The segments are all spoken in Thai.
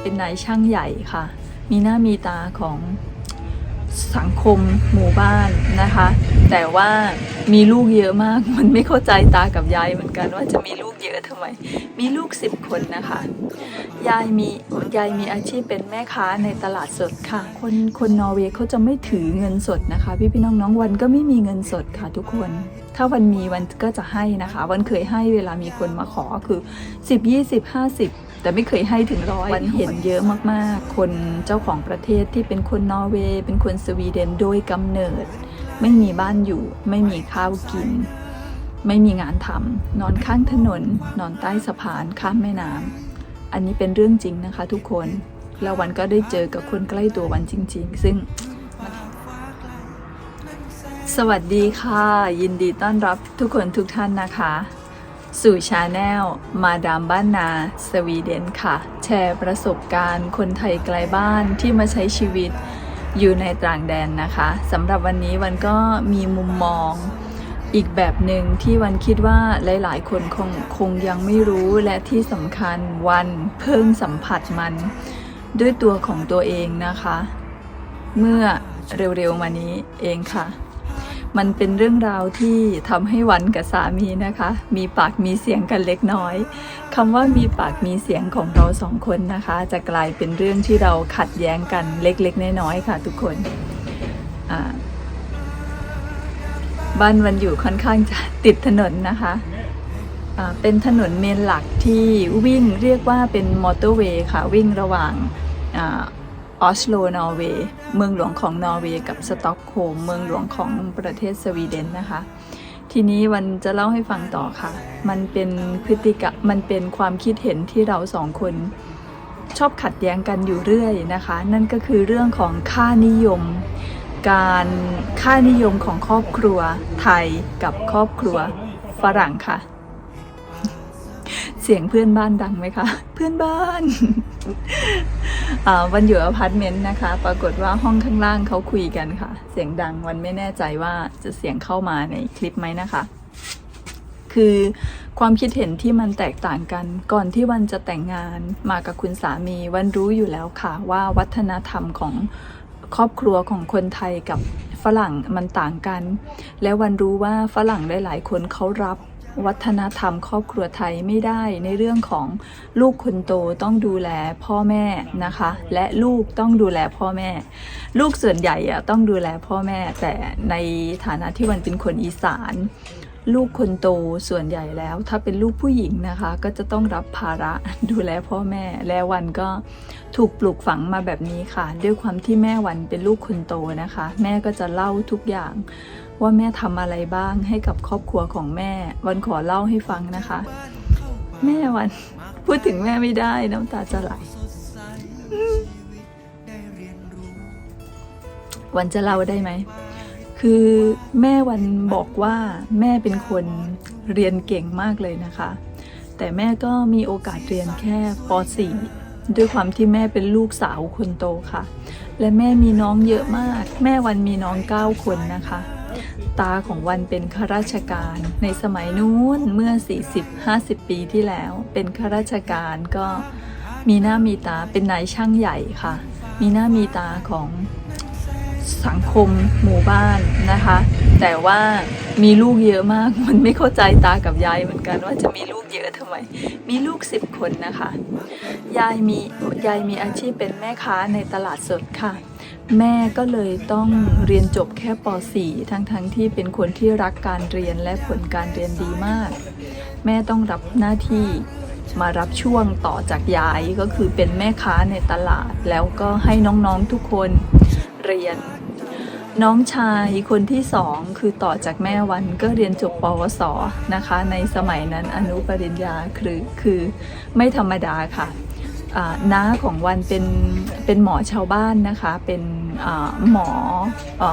เป็นนายช่างใหญ่ค่ะ มีหน้ามีตาของสังคมหมู่บ้านนะคะ แต่ว่ามีลูกเยอะมาก มันไม่เข้าใจตากับยายเหมือนกันว่าจะมีลูกเยอะทำไม มีลูกสิบคนนะคะ ยายมียายมีอาชีพเป็นแม่ค้าในตลาดสดค่ะ คนคนนอร์เวย์เขาจะไม่ถือเงินสดนะคะ พี่พี่น้องน้องๆวันก็ไม่มีเงินสดค่ะทุกคน ถ้าวันมีวันก็จะให้นะคะ วันเคยให้เวลามีคนมาขอคือ 10 20 50 แต่ไม่เคยให้ถึงร้อยวันเห็นเยอะมากๆ คนเจ้าของประเทศที่เป็นคนนอร์เวย์เป็นคนสวีเดนโดยกำเนิด ไม่มีบ้านอยู่ ไม่มีข้าวกิน ไม่มีงานทำนอนข้างถนน นอนใต้สะพานข้ามแม่น้ำอันนี้เป็นเรื่องจริงนะคะ ทุกคนแล้ววันก็ได้เจอกับคนใกล้ตัววันจริง ๆ ซึ่ง สวัสดีค่ะ ยินดีต้อนรับทุกคนทุกท่านนะคะ สู่ชาแนลมาดามบ้านนา สวีเดนค่ะ แชร์ประสบการณ์คนไทยไกลบ้านที่มาใช้ชีวิตอยู่ในต่างแดนนะคะสำหรับวันนี้วันก็มีมุมมองอีกแบบหนึ่งที่วันคิดว่าหลาย ๆ คนคงคงยังไม่รู้และที่สำคัญวันเพิ่งสัมผัสมัน ด้วยตัวของตัวเองนะคะ เมื่อเร็ว ๆ มานี้เองค่ะ มันเป็นเรื่องราวที่ทำให้วันกับสามีนะคะ มีปากมีเสียงกันเล็กน้อยคำว่ามีปากมีเสียงของเราสองคนนะคะ จะกลายเป็นเรื่องที่เราขัดแย้งกันเล็กๆน้อยๆค่ะ ทุกคนบ้านวันอยู่ค่อนข้างจะติดถนนนะคะเป็นถนนเมนหลักที่วิ่งเรียกว่าเป็นมอเตอร์เวย์ค่ะ วิ่งระหว่าง ออสโลนอร์เวย์เมืองหลวงของนอร์เวย์กับสต็อกโฮล์มเมืองหลวงของประเทศสวีเดนนะคะ ทีนี้วันจะเล่าให้ฟังต่อค่ะ มันเป็นพฤติกรรมมันเป็นความคิดเห็นที่เราสองคนชอบขัดแย้งกันอยู่เรื่อยนะคะ นั่นก็คือเรื่องของค่านิยม การค่านิยมของครอบครัวไทยกับครอบครัวฝรั่งค่ะ เสียงเพื่อนบ้านดังไหมคะ เพื่อนบ้านอ่าวันอยู่อพาร์ตเมนต์นะคะ ปรากฏว่าห้องข้างล่างเขาคุยกันค่ะ เสียงดังวันไม่แน่ใจว่าจะเสียงเข้ามาในคลิปไหมนะคะ คือความคิดเห็นที่มันแตกต่างกัน ก่อนที่วันจะแต่งงานมากับคุณสามี วันรู้อยู่แล้วค่ะว่าวัฒนธรรมของครอบครัวของคนไทยกับฝรั่งมันต่างกัน และวันรู้ว่าฝรั่งหลาย ๆ คนเขารับ วัฒนธรรมครอบครัวไทยไม่ได้ในเรื่องของลูกคนโตต้องดูแลพ่อแม่นะคะ และลูกต้องดูแลพ่อแม่ ลูกส่วนใหญ่อะต้องดูแลพ่อแม่ แต่ในฐานะที่วันเป็นคนอีสาน ลูกคนโตส่วนใหญ่แล้ว ถ้าเป็นลูกผู้หญิงนะคะ ก็จะต้องรับภาระดูแลพ่อแม่ และวันก็ถูกปลูกฝังมาแบบนี้ค่ะ ด้วยความที่แม่วันเป็นลูกคนโตนะคะ แม่ก็จะเล่าทุกอย่าง ว่าแม่ทำอะไรบ้างให้กับครอบครัวของแม่ วันขอเล่าให้ฟังนะคะ แม่วัน พูดถึงแม่ไม่ได้น้ำตาจะไหลวันจะเล่าได้ไหม คือแม่วันบอกว่าแม่เป็นคนเรียนเก่งมากเลยนะคะ แต่แม่ก็มีโอกาสเรียนแค่ป .4 ด้วยความที่แม่เป็นลูกสาวคนโตค่ะ และแม่มีน้องเยอะมาก แม่วันมีน้อง 9 คนนะคะ ตาของวันเป็นข้าราชการ ในสมัยนู้นเมื่อ 40-50 ปีที่แล้ว เป็นข้าราชการก็มีหน้ามีตาเป็นนายช่างใหญ่ค่ะ มีหน้ามีตาของ สังคมหมู่บ้านนะคะ แต่ว่ามีลูกเยอะมากมันไม่เข้าใจตากับยายเหมือนกันว่าจะมีลูกเยอะทำไม มีลูกสิบคนนะคะ ยายมียายมีอาชีพเป็นแม่ค้าในตลาดสดค่ะ แม่ก็เลยต้องเรียนจบแค่ป .4 ทั้งๆทที่เป็นคนที่รักการเรียนและผลการเรียนดีมาก แม่ต้องรับหน้าที่มารับช่วงต่อจากยายก็คือเป็นแม่ค้าในตลาด แล้วก็ให้น้องๆทุกคน เรียน น้องชายคนที่สองคือต่อจากแม่วันก็เรียนจบปวสนะคะ ในสมัยนั้นอนุปริญญาคือคือไม่ธรรมดาค่ะอาน้าของวันเป็นเป็นหมอชาวบ้านนะคะ เป็นหมออ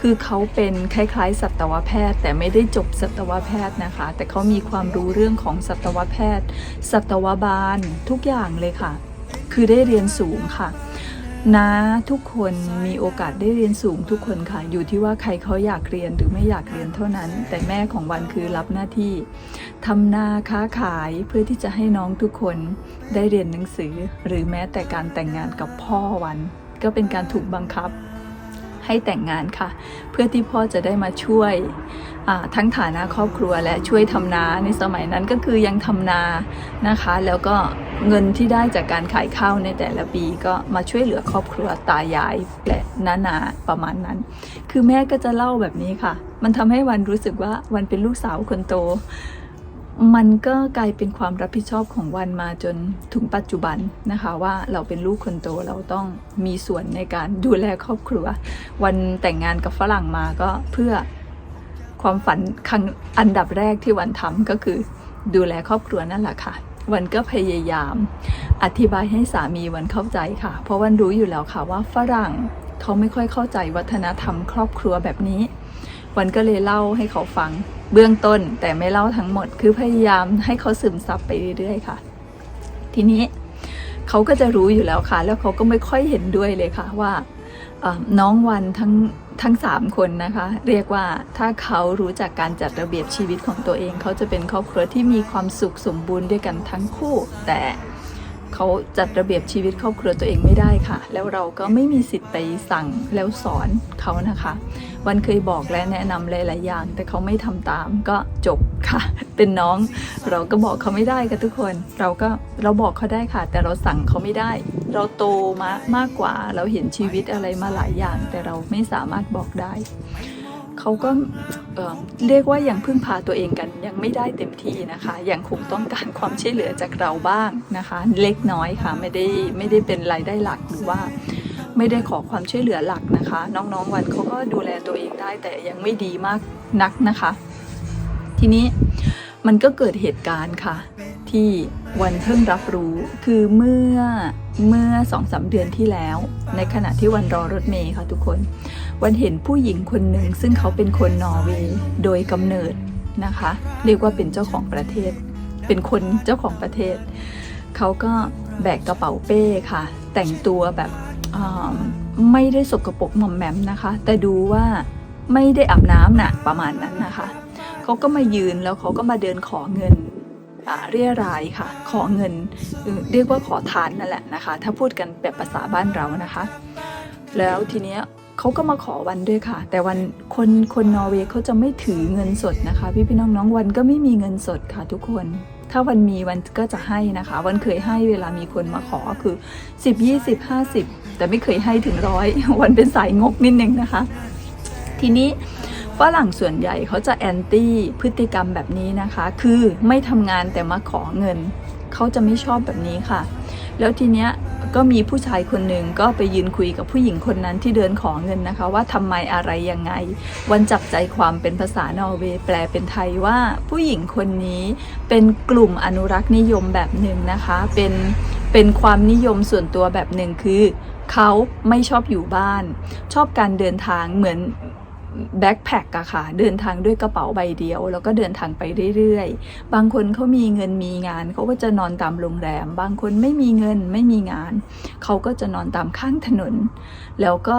คือเขาเป็นคล้ายๆ สัตวแพทย์ แต่ไม่ได้จบสัตวแพทย์นะคะ แต่เขามีความรู้เรื่องของสัตวแพทย์ สัตวบาลทุกอย่างเลยค่ะ คือได้เรียนสูงค่ะ นะทุกคนมีโอกาสได้เรียนสูงทุกคนค่ะ อยู่ที่ว่าใครเขาอยากเรียนหรือไม่อยากเรียนเท่านั้น แต่แม่ของวันคือรับหน้าที่ทำนาค้าขายเพื่อที่จะให้น้องทุกคนได้เรียนหนังสือ หรือแม้แต่การแต่งงานกับพ่อวัน ก็เป็นการถูกบังคับให้แต่งงานค่ะ เพื่อที่พ่อจะได้มาช่วย ทั้งฐานะครอบครัวและช่วยทำนาในสมัยนั้นก็คือยังทำนานะคะ แล้วก็เงินที่ได้จากการขายข้าวในแต่ละปีก็มาช่วยเหลือครอบครัวตายายและนานาประมาณนั้น คือแม่ก็จะเล่าแบบนี้ค่ะ มันทำให้วันรู้สึกว่าวันเป็นลูกสาวคนโต มันก็กลายเป็นความรับผิดชอบของวันมาจนถึงปัจจุบันนะคะว่าเราเป็นลูกคนโตเราต้องมีส่วนในการดูแลครอบครัว วันแต่งงานกับฝรั่งมาก็เพื่อ ความฝันครั้งอันดับแรกที่วันทำก็คือดูแลครอบครัวนั่นแหละค่ะ วันก็พยายาม อธิบายให้สามีวันเข้าใจค่ะ เพราะวันรู้อยู่แล้วค่ะว่าฝรั่งเขาไม่ค่อยเข้าใจวัฒนธรรมครอบครัวแบบนี้ วันก็เลยเล่าให้เขาฟัง เบื้องต้นแต่ไม่เล่าทั้งหมด คือพยายามให้เขาซึมซับไปเรื่อยๆค่ะ ทีนี้เขาก็จะรู้อยู่แล้วค่ะ แล้วเขาก็ไม่ค่อยเห็นด้วยเลยค่ะว่า น้องวันทั้งทั้งสามคนนะคะ เรียกว่าถ้าเขารู้จักการจัดระเบียบชีวิตของตัวเอง เขาจะเป็นครอบครัวที่มีความสุขสมบูรณ์ด้วยกันทั้งคู่ แต่เขาจัดระเบียบชีวิตครอบครัวตัวเองไม่ได้ค่ะ แล้วเราก็ไม่มีสิทธิ์ไปสั่งแล้วสอนเขานะคะ วันเคยบอกและแนะนำหลาย ๆ อย่าง แต่เขาไม่ทำตามก็จบค่ะ เป็นน้องเราก็บอกเขาไม่ได้ค่ะทุกคน เราก็เราบอกเขาได้ค่ะ แต่เราสั่งเขาไม่ได้ เราโตมามากกว่าเราเห็นชีวิตอะไรมาหลายอย่าง แต่เราไม่สามารถบอกได้ เขาก็เอ่อเรียกว่ายังพึ่งพาตัวเองกันยังไม่ได้เต็มที่นะคะ ยังคงต้องการความช่วยเหลือจากเราบ้างนะคะ เล็กน้อยค่ะไม่ได้ไม่ได้เป็นรายได้หลักหรือว่าไม่ได้ขอความช่วยเหลือหลักนะคะ น้องๆวันเขาก็ดูแลตัวเองได้แต่ยังไม่ดีมากนักนะคะ ทีนี้มันก็เกิดเหตุการณ์ค่ะ ที่วันเพิ่งรับรู้คือเมื่อ เมื่อสองสาเดือนที่แล้ว ในขณะที่วันรอรถเมย์ค่ะทุกคน วันเห็นผู้หญิงคนหนึ่งซึ่งเขาเป็นคนนอร์เวย์โดยกำเนิดนะคะ เรียกว่าเป็นเจ้าของประเทศ เป็นคนเจ้าของประเทศ เขาก็แบกกระเป๋าเป้ค่ะ แต่งตัวแบบไม่ได้สกปรกหม่อมแหมมนะคะ แต่ดูว่าไม่ได้อาบน้ำน่ะประมาณนั้นนะคะ เขาก็มายืนแล้วเขาก็มาเดินขอเงิน เรียรายค่ะ ขอเงินเรียกว่าขอทานนั่นแหละนะคะ ถ้าพูดกันแบบภาษาบ้านเรานะคะ แล้วทีเนี้ยเขาก็มาขอวันด้วยค่ะ แต่วันคนคนนอร์เวย์เขาจะไม่ถือเงินสดนะคะ พี่พี่น้องน้องวันก็ไม่มีเงินสดค่ะทุกคน ถ้าวันมีวันก็จะให้นะคะ วันเคยให้เวลามีคนมาขอคือ 10 20 50 แต่ไม่เคยให้ถึงร้อยวันเป็นสายงกนิดนึงนะคะ ทีนี้ ฝรั่งส่วนใหญ่เขาจะแอนตี้พฤติกรรมแบบนี้นะคะ คือไม่ทำงานแต่มาขอเงิน เขาจะไม่ชอบแบบนี้ค่ะ แล้วทีเนี้ยก็มีผู้ชายคนหนึ่งก็ไปยืนคุยกับผู้หญิงคนนั้นที่เดินขอเงินนะคะ ว่าทำไมอะไรยังไง วันจับใจความเป็นภาษานอร์เวย์แปลเป็นไทยว่าผู้หญิงคนนี้เป็นกลุ่มอนุรักษ์นิยมแบบหนึ่งนะคะ เป็นเป็นความนิยมส่วนตัวแบบหนึ่งคือเขาไม่ชอบอยู่บ้าน ชอบการเดินทางเหมือน แบ็คแพคอะค่ะ เดินทางด้วยกระเป๋าใบเดียว แล้วก็เดินทางไปเรื่อยๆ บางคนเขามีเงินมีงานเขาก็จะนอนตามโรงแรม บางคนไม่มีเงินไม่มีงาน เขาก็จะนอนตามข้างถนน แล้วก็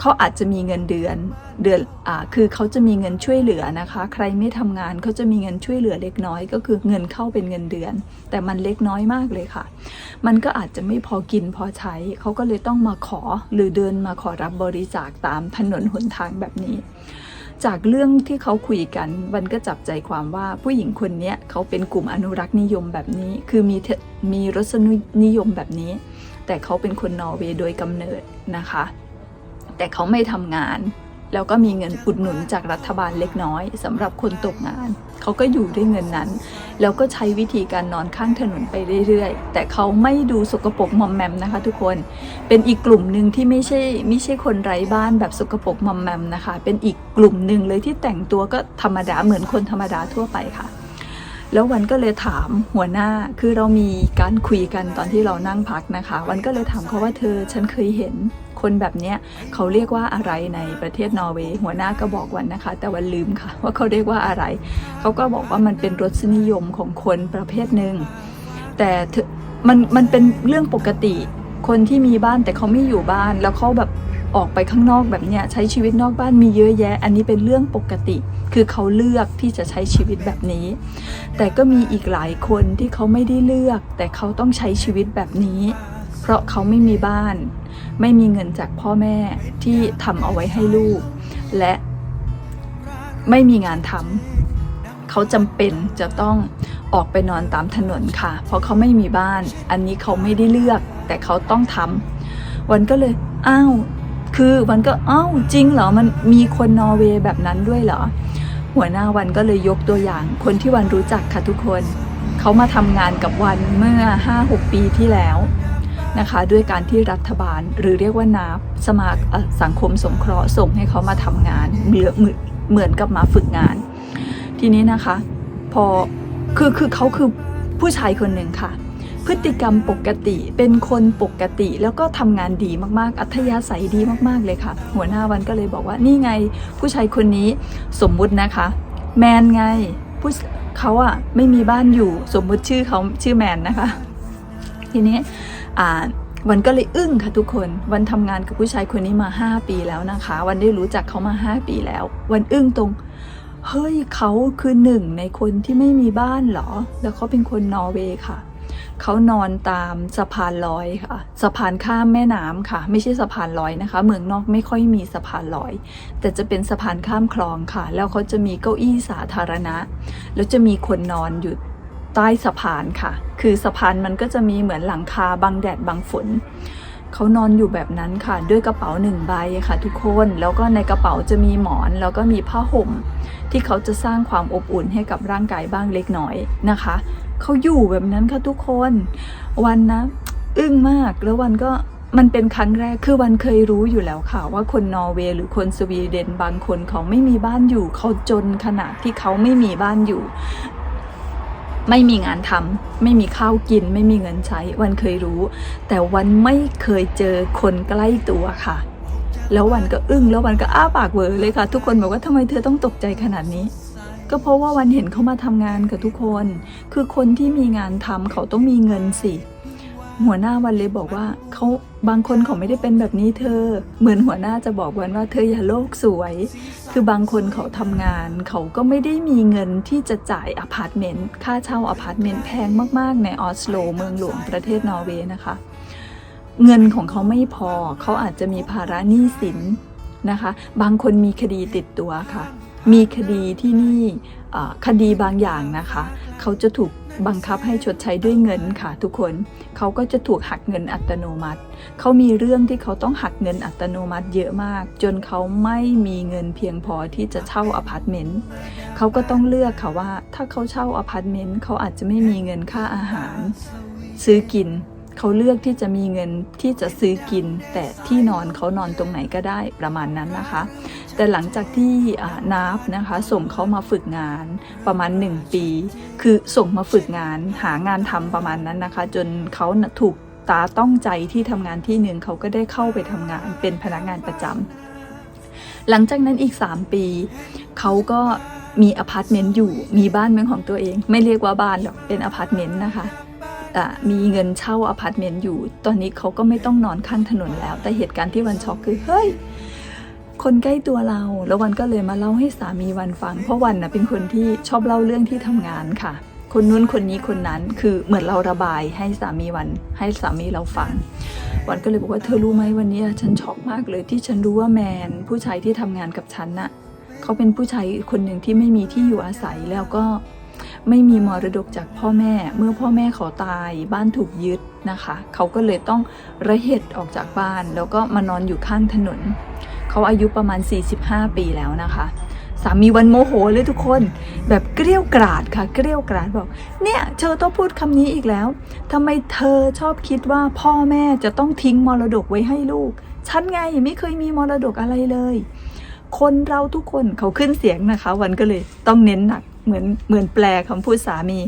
เขาอาจจะมีเงินเดือนเดือนอ่าคือเขาจะมีเงินช่วยเหลือนะคะ ใครไม่ทำงานเขาจะมีเงินช่วยเหลือเล็กน้อย ก็คือเงินเข้าเป็นเงินเดือน แต่มันเล็กน้อยมากเลยค่ะ มันก็อาจจะไม่พอกินพอใช้ เขาก็เลยต้องมาขอหรือเดินมาขอรับบริจาคตามถนนหนทางแบบนี้ จากเรื่องที่เขาคุยกันวันก็จับใจความว่าผู้หญิงคนนี้เขาเป็นกลุ่มอนุรักษ์นิยมแบบนี้ คือมีเทมีรสนิยมแบบนี้ แต่เขาเป็นคนนอร์เวย์โดยกำเนิดนะคะ แต่เขาไม่ทำงาน แล้วก็มีเงินอุดหนุนจากรัฐบาลเล็กน้อยสำหรับคนตกงาน เขาก็อยู่ด้วยเงินนั้น แล้วก็ใช้วิธีการนอนข้างถนนไปเรื่อยๆ แต่เขาไม่ดูสกปรกมอมแมมนะคะ ทุกคนเป็นอีกกลุ่มหนึ่งที่ไม่ใช่ไม่ใช่คนไร้บ้านแบบสกปรกมอมแมมนะคะ เป็นอีกกลุ่มหนึ่งเลยที่แต่งตัวก็ธรรมดาเหมือนคนธรรมดาทั่วไปค่ะแล้ววันก็เลยถามหัวหน้า คือเรามีการคุยกันตอนที่เรานั่งพักนะคะ วันก็เลยถามเขาว่าเธอ ฉันเคยเห็น คนแบบเนี้ยเขาเรียกว่าอะไรในประเทศนอร์เวย์หัวหน้าก็บอกวันนะคะ แต่วันลืมค่ะ ว่าเขาเรียกว่าอะไร เขาก็บอกว่ามันเป็นรสนิยมของคนประเภทหนึ่งแต่มันมันเป็นเรื่องปกติ คนที่มีบ้านแต่เขาไม่อยู่บ้าน แล้วเขาแบบออกไปข้างนอกแบบเนี้ยใช้ชีวิตนอกบ้านมีเยอะแยะ อันนี้เป็นเรื่องปกติ คือเขาเลือกที่จะใช้ชีวิตแบบนี้ แต่ก็มีอีกหลายคนที่เขาไม่ได้เลือก แต่เขาต้องใช้ชีวิตแบบนี้ เพราะเขาไม่มีบ้าน ไม่มีเงินจากพ่อแม่ที่ทำเอาไว้ให้ลูก และไม่มีงานทำเขาจำเป็นจะต้องออกไปนอนตามถนนค่ะ เพราะเขาไม่มีบ้าน อันนี้เขาไม่ได้เลือก แต่เขาต้องทำวันก็เลยอ้าวคือวันก็อ้าวจริงเหรอมันมีคนนอร์เวย์แบบนั้นด้วยเหรอ หัวหน้าวันก็เลยยกตัวอย่าง คนที่วันรู้จักค่ะทุกคน เขามาทำงานกับวันเมื่อ 5-6 ปีที่แล้ว นะคะ ด้วยการที่รัฐบาลหรือเรียกว่านาบสมาคเอ่อสังคมสงเคราะห์ส่งให้เขามาทำงานเหมือนเหมือนกับมาฝึกงาน ทีนี้นะคะ พอคือคือเขาคือผู้ชายคนหนึ่งค่ะ พฤติกรรมปกติเป็นคนปกติแล้วก็ทำงานดีมากๆ อัธยาศัยดีมากๆเลยค่ะ หัวหน้าวันก็เลยบอกว่านี่ไงผู้ชายคนนี้สมมุตินะคะ แมนไงผู้เขาอะไม่มีบ้านอยู่สมมุติชื่อเขาชื่อแมนนะคะ ทีนี้ วันก็เลยอึ้งค่ะทุกคน วันทำงานกับผู้ชายคนนี้มา 5 ปีแล้วนะคะ วันได้รู้จักเขามา 5 ปีแล้ว วันอึ้งตรง เฮ้ยเขาคือหนึ่งในคนที่ไม่มีบ้านเหรอ แล้วเขาเป็นคนนอร์เวย์ค่ะ เขานอนตามสะพานลอยค่ะ สะพานข้ามแม่น้ำค่ะ ไม่ใช่สะพานลอยนะคะ เมืองนอกไม่ค่อยมีสะพานลอย แต่จะเป็นสะพานข้ามคลองค่ะ แล้วเขาจะมีเก้าอี้สาธารณะ แล้วจะมีคนนอนอยู่ ใต้สะพานค่ะ คือสะพานมันก็จะมีเหมือนหลังคาบังแดดบังฝนเขานอนอยู่แบบนั้นค่ะ ด้วยกระเป๋าหนึ่งใบค่ะทุกคนแล้วก็ในกระเป๋าจะมีหมอน แล้วก็มีผ้าห่ม ที่เขาจะสร้างความอบอุ่นให้กับร่างกายบ้างเล็กน้อยนะคะเขาอยู่แบบนั้นค่ะทุกคน วันนะ อึ้งมากแล้ววันก็มันเป็นครั้งแรกคือวันเคยรู้อยู่แล้วค่ะ ว่าคนนอร์เวย์หรือคนสวีเดนบางคนเขาไม่มีบ้านอยู่ เขาจนขนาดที่เขาไม่มีบ้านอยู่ ไม่มีงานทำไม่มีข้าวกิน ไม่มีเงินใช้ วันเคยรู้ แต่วันไม่เคยเจอคนใกล้ตัวค่ะ แล้ววันก็อึ้งแล้ววันก็อ้าปากเวอเลยค่ะ ทุกคนบอกว่าทำไมเธอต้องตกใจขนาดนี้ ก็เพราะว่าวันเห็นเขามาทำงานกับทุกคน คือคนที่มีงานทำเขาต้องมีเงินสิ หัวหน้าวันเลยบอกว่าเขาบางคนเขาไม่ได้เป็นแบบนี้เธอ เหมือนหัวหน้าจะบอกวันว่าเธออย่าโลกสวย คือบางคนเขาทำงาน เขาก็ไม่ได้มีเงินที่จะจ่ายอพาร์ตเมนต์ค่าเช่าอพาร์ตเมนต์แพงมากๆ ในออสโลเมืองหลวงประเทศนอร์เวย์นะคะ เงินของเขาไม่พอ เขาอาจจะมีภาระหนี้สินนะคะ บางคนมีคดีติดตัวค่ะ มีคดีที่นี่คดีบางอย่างนะคะ เขาจะถูก บังคับให้ชดใช้ด้วยเงินค่ะทุกคน เขาก็จะถูกหักเงินอัตโนมัติ เขามีเรื่องที่เขาต้องหักเงินอัตโนมัติเยอะมาก จนเขาไม่มีเงินเพียงพอที่จะเช่าอพาร์ตเมนต์เขาก็ต้องเลือกค่ะว่า ถ้าเขาเช่าอพาร์ตเมนต์เขาอาจจะไม่มีเงินค่าอาหาร ซื้อกิน เขาเลือกที่จะมีเงินที่จะซื้อกิน แต่ที่นอนเขานอนตรงไหนก็ได้ประมาณนั้นนะคะ แต่หลังจากที่นับนะคะส่งเขามาฝึกงานประมาณ 1 ปี คือส่งมาฝึกงานหางานทำประมาณนั้นนะคะ จนเขาถูกตาต้องใจที่ทำงานที่หนึ่งเขาก็ได้เข้าไปทำงานเป็นพนักงานประจำหลังจากนั้นอีก 3 ปี เขาก็มีอพาร์ตเมนต์อยู่มีบ้านเป็นของตัวเอง ไม่เรียกว่าบ้านหรอกเป็นอพาร์ตเมนต์นะคะอะมีเงินเช่าอพาร์ตเมนต์อยู่ ตอนนี้เขาก็ไม่ต้องนอนข้างถนนแล้ว แต่เหตุการณ์ที่วันช็อกคือ เฮ้ย คนใกล้ตัวเรา แล้ววันก็เลยมาเล่าให้สามีวันฟัง เพราะวันนะเป็นคนที่ชอบเล่าเรื่องที่ทำงานค่ะ คนนู้นคนนี้คนนั้นคือเหมือนเราระบายให้สามีวัน ให้สามีเราฟัง วันก็เลยบอกว่าเธอรู้ไหมวันนี้ฉันช็อกมากเลยที่ฉันรู้ว่าแมน ผู้ชายที่ทำงานกับฉันน่ะเขาเป็นผู้ชายคนหนึ่งที่ไม่มีที่อยู่อาศัยแล้วก็ไม่มีมรดกจากพ่อแม่ เมื่อพ่อแม่เขาตายบ้านถูกยึดนะคะ เขาก็เลยต้องระเหตุออกจากบ้าน แล้วก็มานอนอยู่ข้างถนน เขาอายุประมาณ 45 ปีแล้วนะคะสามีวันโมโหเลยทุกคน แบบเกลี้ยวกราดค่ะเกลี้ยวกราดบอก เนี่ยเธอต้องพูดคำนี้อีกแล้วทำไมเธอชอบคิดว่าพ่อแม่จะต้องทิ้งมรดกไว้ให้ลูก ฉันไงไม่เคยมีมรดกอะไรเลย คนเราทุกคนเขาขึ้นเสียงนะคะ วันก็เลยต้องเน้นหนักเหมือนเหมือนแปลคำพูดสามี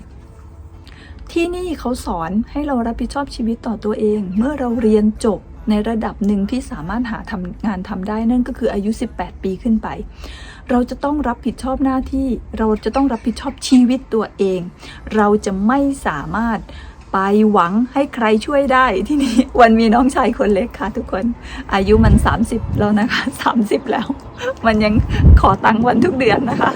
ที่นี่เขาสอนให้เรารับผิดชอบชีวิตต่อตัวเอง เมื่อเราเรียนจบ ในระดับหนึ่งที่สามารถหาทำงานทำได้นั่นก็คืออายุ 18 ปีขึ้นไป เราจะต้องรับผิดชอบหน้าที่เราจะต้องรับผิดชอบชีวิตตัวเอง เราจะไม่สามารถไปหวังให้ใครช่วยได้ที่นี่วันมีน้องชายคนเล็กค่ะทุกคนอายุมัน 30 แล้วนะคะ 30 แล้ว มันยังขอตังค์วันทุกเดือนนะคะ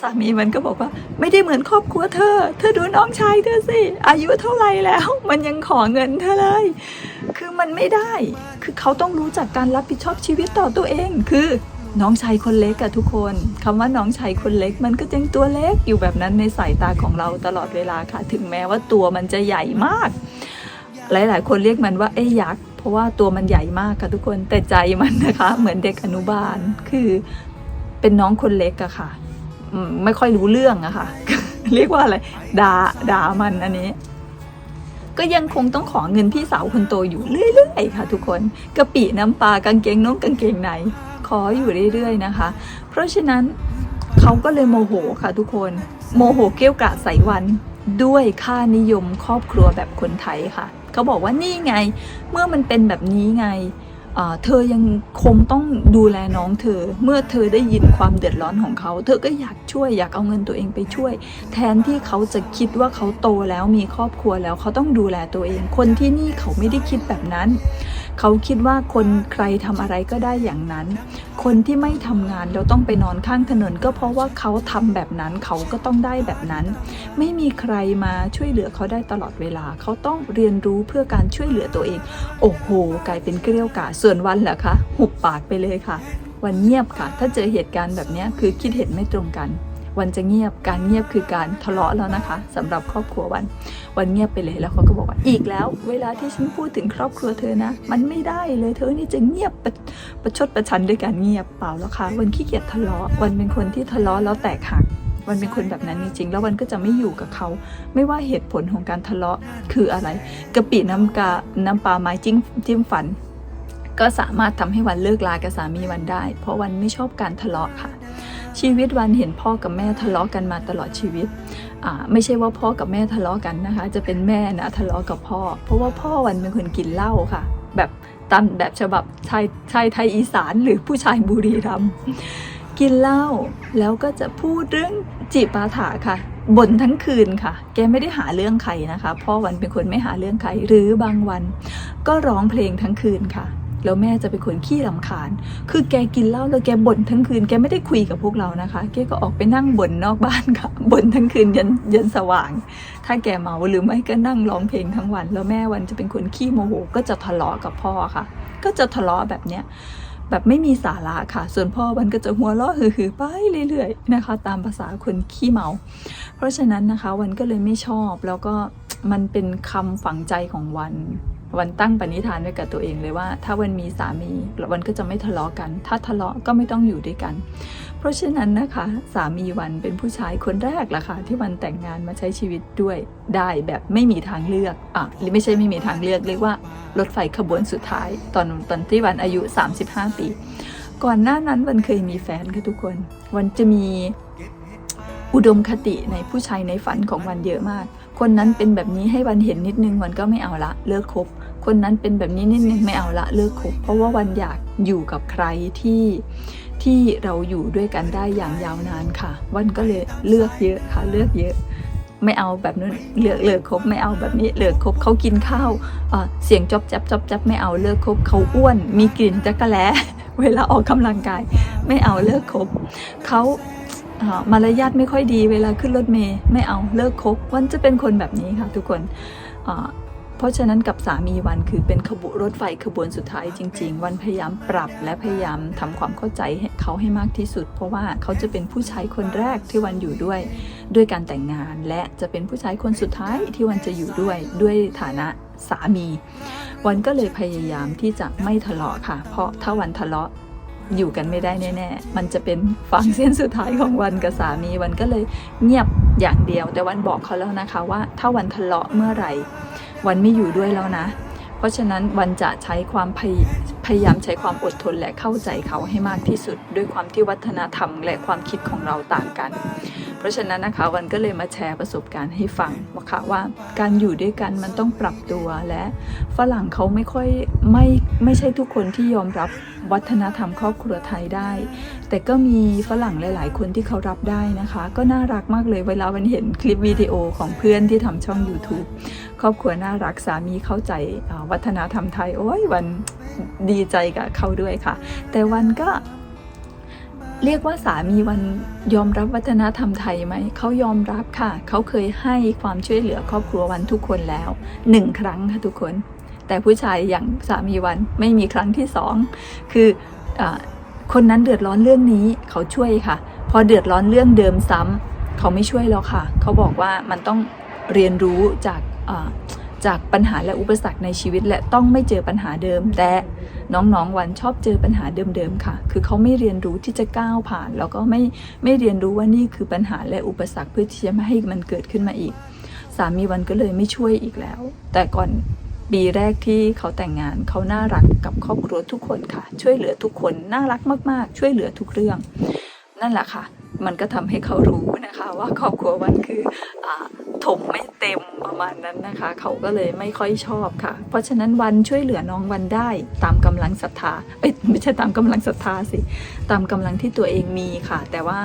สามีมันก็บอกว่าไม่ได้เหมือนครอบครัวเธอ เธอดูน้องชายเธอสิ อายุเท่าไหร่แล้ว มันยังขอเงินเธอเลย คือมันไม่ได้ คือเขาต้องรู้จักการรับผิดชอบชีวิตต่อตัวเอง คือน้องชายคนเล็กอะทุกคนคำว่าน้องชายคนเล็กมันก็ยังตัวเล็กอยู่แบบนั้นในสายตาของเราตลอดเวลาค่ะ ถึงแม้ว่าตัวมันจะใหญ่มาก หลาย ๆ คนเรียกมันว่าเอ้ยักษ์ เพราะว่าตัวมันใหญ่มากค่ะทุกคน แต่ใจมันนะคะ เหมือนเด็กอนุบาล คือเป็นน้องคนเล็กอะค่ะ ไม่ค่อยรู้เรื่องอะค่ะ เรียกว่าอะไร ด่า ด่ามันอันนี้ ก็ยังคงต้องขอเงินพี่สาวคนโตอยู่เรื่อยๆค่ะ ทุกคนกะปิน้ำปลากางเกงน้องกางเกงในขออยู่เรื่อยๆนะคะ เพราะฉะนั้นเขาก็เลยโมโหค่ะทุกคน โมโหเกี้ยวกราดใส่วันด้วยค่านิยมครอบครัวแบบคนไทยค่ะ เขาบอกว่านี่ไง เมื่อมันเป็นแบบนี้ไง เธอยังคงต้องดูแลน้องเธอ เมื่อเธอได้ยินความเดือดร้อนของเขา เธอก็อยากช่วยอยากเอาเงินตัวเองไปช่วย แทนที่เขาจะคิดว่าเขาโตแล้วมีครอบครัวแล้วเขาต้องดูแลตัวเอง คนที่นี่เขาไม่ได้คิดแบบนั้น เขาคิดว่าคนใครทำอะไรก็ได้อย่างนั้น คนที่ไม่ทำงานแล้วต้องไปนอนข้างถนน ก็เพราะว่าเขาทำแบบนั้นเขาก็ต้องได้แบบนั้น ไม่มีใครมาช่วยเหลือเขาได้ตลอดเวลา เขาต้องเรียนรู้เพื่อการช่วยเหลือตัวเอง โอ้โห กลายเป็นเกลียวกาส่วนวันเหรอคะหุบปากไปเลยค่ะ วันเงียบค่ะ ถ้าเจอเหตุการณ์แบบนี้คือคิดเห็นไม่ตรงกัน วันจะเงียบการเงียบคือการทะเลาะแล้วนะคะสำหรับครอบครัววัน วันเงียบไปเลยแล้วเขาก็บอกว่าอีกแล้ว เวลาที่ฉันพูดถึงครอบครัวเธอนะ มันไม่ได้เลยเธอนี่จะเงียบประประชดประชันด้วยการเงียบเปล่าแล้วค่ะวันขี้เกียจทะเลาะวันเป็นคนที่ทะเลาะแล้วแตกหักวันเป็นคนแบบนั้นจริงๆ แล้ววันก็จะไม่อยู่กับเขา ไม่ว่าเหตุผลของการทะเลาะคืออะไรกะปิน้ำกา น้ำปลาไม้จิ้มจิ้มฟัน ก็สามารถทำให้วันเลิกลากับสามีวันได้ เพราะวันไม่ชอบการทะเลาะค่ะ ชีวิตวันเห็นพ่อกับแม่ทะเลาะกันมาตลอดชีวิตไม่ใช่ว่าพ่อกับแม่ทะเลาะกันนะคะ จะเป็นแม่นะทะเลาะกับพ่อ เพราะว่าพ่อวันเป็นคนกินเหล้าค่ะ แบบตามแบบฉบับชายชายไทยอีสานหรือผู้ชายบุรีรัมย์กินเหล้าแล้วก็จะพูดเรื่องจีบปาถาค่ะบ่นทั้งคืนค่ะ แกไม่ได้หาเรื่องใครนะคะ พ่อวันเป็นคนไม่หาเรื่องใคร หรือบางวัน ก็ร้องเพลงทั้งคืนค่ะ แล้วแม่จะเป็นคนขี้รำคาญ คือแกกินเหล้าแล้วแกบ่นทั้งคืน แกไม่ได้คุยกับพวกเรานะคะ แกก็ออกไปนั่งบ่นนอกบ้านค่ะ บ่นทั้งคืนยันยันสว่าง ถ้าแกเมาหรือไม่ก็นั่งร้องเพลงทั้งวัน แล้วแม่วันจะเป็นคนขี้โมโห ก็จะทะเลาะกับพ่อค่ะ ก็จะทะเลาะแบบเนี้ยแบบไม่มีสาระค่ะ ส่วนพ่อวันก็จะหัวเราะฮือๆไปเรื่อยๆนะคะ ตามภาษาคนขี้เมา เพราะฉะนั้นนะคะวันก็เลยไม่ชอบแล้วก็มันเป็นคำฝังใจของวัน วันตั้งปณิธานไว้กับตัวเองเลยว่า ถ้าวันมีสามีวันก็จะไม่ทะเลาะกัน ถ้าทะเลาะก็ไม่ต้องอยู่ด้วยกัน เพราะฉะนั้นนะคะ สามีวันเป็นผู้ชายคนแรกละค่ะที่วันแต่งงานมาใช้ชีวิตด้วยได้แบบไม่มีทางเลือกอะหรือไม่ใช่ไม่มีทางเลือกเรียกว่ารถไฟขบวนสุดท้าย ตอนตอนที่วันอายุ 35 ปี ก่อนหน้านั้นวันเคยมีแฟนค่ะทุกคน วันจะมีอุดมคติในผู้ชายในฝันของวันเยอะมาก คนนั้นเป็นแบบนี้ให้วันเห็นนิดนึงวันก็ไม่เอาละเลิกคบ คนนั้นเป็นแบบนี้นิดนึงไม่เอาละเลิกคบ เพราะว่าวันอยากอยู่กับใครที่ที่เราอยู่ด้วยกันได้อย่างยาวนานค่ะ วันก็เลยเลือกเยอะค่ะ เลือกเยอะ ไม่เอาแบบนู้นเลือกเลิกคบไม่เอาแบบนี้เลิกคบเขากินข้าวเสียงจอบจับจอบจับไม่เอาเลิกคบเขาอ้วน มีกลิ่นจักระแลเวลาออกกำลังกาย ไม่เอาเลิกคบเขา มารยาทไม่ค่อยดีเวลาขึ้นรถเมย์ไม่เอาเลิกคบวันจะเป็นคนแบบนี้ค่ะทุกคนเพราะฉะนั้นกับสามีวันคือเป็นขบวนรถไฟขบวนสุดท้ายจริง ๆ วันพยายามปรับและพยายามทำความเข้าใจเขาให้มากที่สุด เพราะว่าเขาจะเป็นผู้ชายคนแรกที่วันอยู่ด้วยด้วยการแต่งงาน และจะเป็นผู้ชายคนสุดท้ายที่วันจะอยู่ด้วยด้วยฐานะสามี วันก็เลยพยายามที่จะไม่ทะเลาะค่ะ เพราะถ้าวันทะเลาะ อยู่กันไม่ได้แน่ๆ มันจะเป็นฟังเส้นสุดท้ายของวันกับสามีวันก็เลยเงียบอย่างเดียว แต่วันบอกเขาแล้วนะคะว่า ถ้าวันทะเลาะเมื่อไหร่ วันไม่อยู่ด้วยแล้วนะ เพราะฉะนั้นวันจะใช้ความพยพยายามใช้ความอดทนและเข้าใจเขาให้มากที่สุด ด้วยความที่วัฒนธรรมและความคิดของเราต่างกัน เพราะฉะนั้นนะคะวันก็เลยมาแชร์ประสบการณ์ให้ฟังว่าค่ะว่าการอยู่ด้วยกันมันต้องปรับตัวและฝรั่งเขาไม่ค่อยไม่ไม่ใช่ทุกคนที่ยอมรับวัฒนธรรมครอบครัวไทยได้ แต่ก็มีฝรั่งหลาย ๆ คนที่เขารับได้นะคะ ก็น่ารักมากเลยเวลาวันเห็นคลิปวิดีโอของเพื่อนที่ทำช่อง YouTube ครอบครัวน่ารักสามีเข้าใจวัฒนธรรมไทย โอ้ยวันดีใจกับเขาด้วยค่ะ แต่วันก็เรียกว่าสามีวันยอมรับวัฒนธรรมไทยไหม เขายอมรับค่ะ เขาเคยให้ความช่วยเหลือครอบครัววันทุกคนแล้วหนึ่งครั้งค่ะทุกคน แต่ผู้ชายอย่างสามีวันไม่มีครั้งที่สอง คืออคนนั้นเดือดร้อนเรื่องนี้เขาช่วยค่ะ พอเดือดร้อนเรื่องเดิมซ้ำเขาไม่ช่วยแล้วค่ะ เขาบอกว่ามันต้องเรียนรู้จาก จากปัญหาและอุปสรรคในชีวิต และต้องไม่เจอปัญหาเดิม แต่น้องๆวันชอบเจอปัญหาเดิมๆค่ะ คือเขาไม่เรียนรู้ที่จะก้าวผ่าน แล้วก็ไม่ไม่เรียนรู้ว่านี่คือปัญหาและอุปสรรคเพื่อที่จะไม่ให้มันเกิดขึ้นมาอีก สามีวันก็เลยไม่ช่วยอีกแล้ว แต่ก่อนปีแรกที่เขาแต่งงานเขาน่ารักกับครอบครัวทุกคนค่ะ ช่วยเหลือทุกคนน่ารักมากๆ ช่วยเหลือทุกเรื่อง นั่นแหละค่ะ มันก็ทำให้เขารู้นะคะ ว่าครอบครัววันคืออ ถมไม่เต็มประมาณนั้นนะคะ เขาก็เลยไม่ค่อยชอบค่ะ เพราะฉะนั้นวันช่วยเหลือน้องวันได้ตามกำลังศรัทธาเอ้ยไม่ใช่ตามกำลังศรัทธาสิตามกำลังที่ตัวเองมีค่ะ แต่ว่า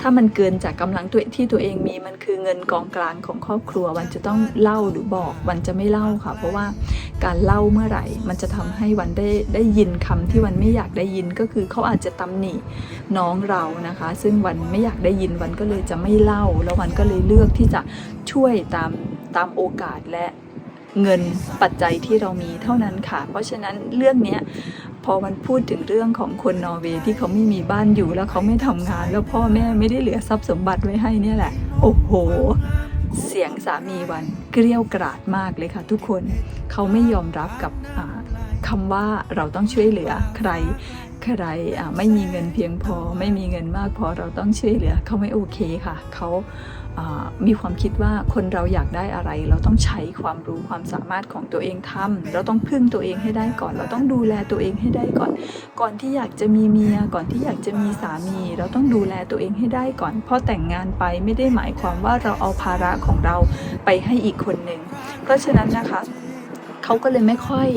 ถ้ามันเกินจากกำลังตัวที่ตัวเองมีมันคือเงินกองกลางของครอบครัว วันจะต้องเล่าหรือบอกวันจะไม่เล่าค่ะ เพราะว่าการเล่าเมื่อไหร่ มันจะทำให้วันได้ได้ยินคำที่วันไม่อยากได้ยินก็คือเขาอาจจะตำหนิน้องเรานะคะ ซึ่งวันไม่อยากได้ยินวันก็เลยจะไม่เล่า แล้ววันก็เลยเลือกที่จะ ช่วยตามตามโอกาสและเงินปัจจัยที่เรามีเท่านั้นค่ะ เพราะฉะนั้นเรื่องนี้พอมันพูดถึงเรื่องของคนนอร์เวย์ที่เขาไม่มีบ้านอยู่แล้วเขาไม่ทำงาน แล้วพ่อแม่ไม่ได้เหลือทรัพย์สมบัติไว้ให้เนี่ยแหละ โอ้โห เสียงสามีวันเกรี้ยวกราดมากเลยค่ะ ทุกคนเขาไม่ยอมรับกับคำว่าเราต้องช่วยเหลือใคร ใครไม่มีเงินเพียงพอ ไม่มีเงินมากพอเราต้องช่วยเหลือเขาไม่โอเคค่ะเขามีความคิดว่าคนเราอยากได้อะไร เราต้องใช้ความรู้ความสามารถของตัวเองทำเราต้องพึ่งตัวเองให้ได้ก่อน เราต้องดูแลตัวเองให้ได้ก่อน ก่อนที่อยากจะมีเมียก่อนที่อยากจะมีสามี เราต้องดูแลตัวเองให้ได้ก่อนพราะแต่งงานไปไม่ได้หมายความว่าเราเอาภาระของเราไปให้อีกคนหนึ่งเพราะฉะนั้นนะคะเขาก็เลยไม่ค่อย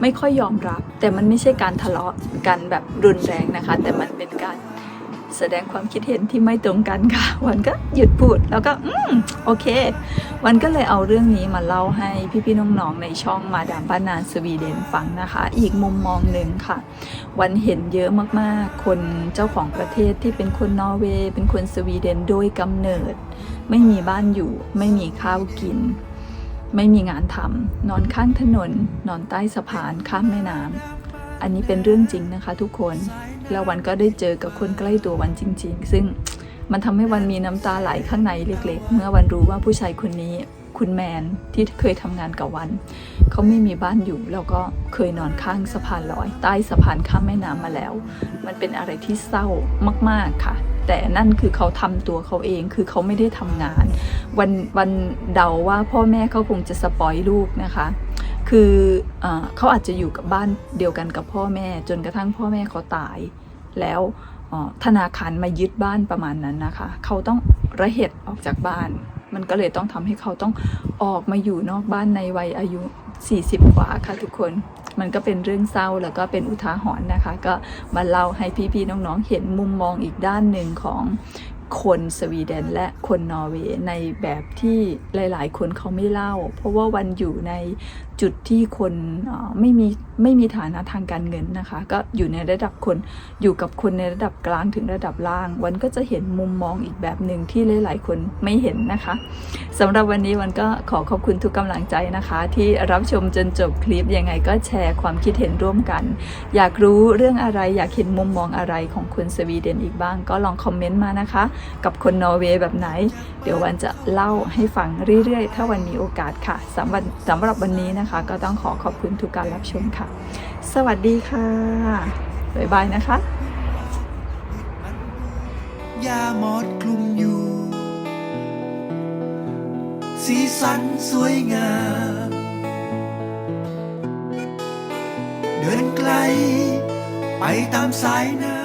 ไม่ค่อยยอมรับ แต่มันไม่ใช่การทะเลาะกันแบบรุนแรงนะคะ แต่มันเป็นการแสดงความคิดเห็นที่ไม่ตรงกันค่ะ วันก็หยุดพูดแล้วก็ อืม โอเค วันก็เลยเอาเรื่องนี้มาเล่าให้พี่ๆน้องๆในช่องมาดามบ้านนาสวีเดนฟังนะคะ อีกมุมมองหนึ่งค่ะ วันเห็นเยอะมากๆ คนเจ้าของประเทศที่เป็นคนนอร์เวย์เป็นคนสวีเดนโดยกำเนิด ไม่มีบ้านอยู่ ไม่มีข้าวกิน ไม่มีงานทำนอนข้างถนน นอนใต้สะพานข้ามแม่น้ำอันนี้เป็นเรื่องจริงนะคะทุกคนแล้ววันก็ได้เจอกับคนใกล้ตัววันจริง ๆ ซึ่งมันทำให้วันมีน้ำตาไหลข้างในเล็ก ๆ เมื่อวันรู้ว่าผู้ชายคนนี้ คุณแมนที่เคยทำงานกับวัน เขาไม่มีบ้านอยู่ แล้วก็เคยนอนข้างสะพานลอย ใต้สะพานข้ามแม่น้ำมาแล้ว มันเป็นอะไรที่เศร้ามาก ๆ ค่ะ แต่นั่นคือเขาทำตัวเขาเองคือเขาไม่ได้ทำงาน วันวันเดาว่าพ่อแม่เขาคงจะสปอยลูกนะคะคืออเขาอาจจะอยู่กับบ้านเดียวกันกับพ่อแม่ จนกระทั่งพ่อแม่เขาตาย แล้วธนาคารมายึดบ้านประมาณนั้นนะคะ เขาต้องระเหตุออกจากบ้าน มันก็เลยต้องทำให้เขาต้องออกมาอยู่นอกบ้านในวัยอายุ 40 กว่าค่ะทุกคนมันก็เป็นเรื่องเศร้าแล้วก็เป็นอุทาหรณ์นะคะ ก็มาเล่าให้พี่ๆน้องๆเห็นมุมมองอีกด้านหนึ่งของ คนสวีเดนและคนนอร์เวย์ในแบบที่หลายๆ คนเขาไม่เล่า เพราะว่าวันอยู่ในจุดที่คนไม่มีไม่มีฐานะทางการเงินนะคะ ก็อยู่ในระดับคนอยู่กับคนในระดับกลางถึงระดับล่าง วันก็จะเห็นมุมมองอีกแบบหนึ่งที่หลายๆ คนไม่เห็นนะคะสำหรับวันนี้วันก็ขอขอบคุณทุกกำลังใจนะคะ ที่รับชมจนจบคลิปยังไงก็แชร์ความคิดเห็นร่วมกัน อยากรู้เรื่องอะไรอยากเห็นมุมมองอะไรของคนสวีเดนอีกบ้าง ก็ลองคอมเมนต์มานะคะกับคนนอร์เวย์แบบไหน เดี๋ยววันจะเล่าให้ฟังเรื่อยๆ ถ้าวันมีโอกาสค่ะสำหรับสำหรับวันนี้นะคะ ก็ต้องขอขอบคุณทุกการรับชมค่ะ สวัสดีค่ะบ๊ายบายนะคะยาหมอดคลุมอยู่ สีสันสวยงาม เดินไกล ไปตามสายน้ำ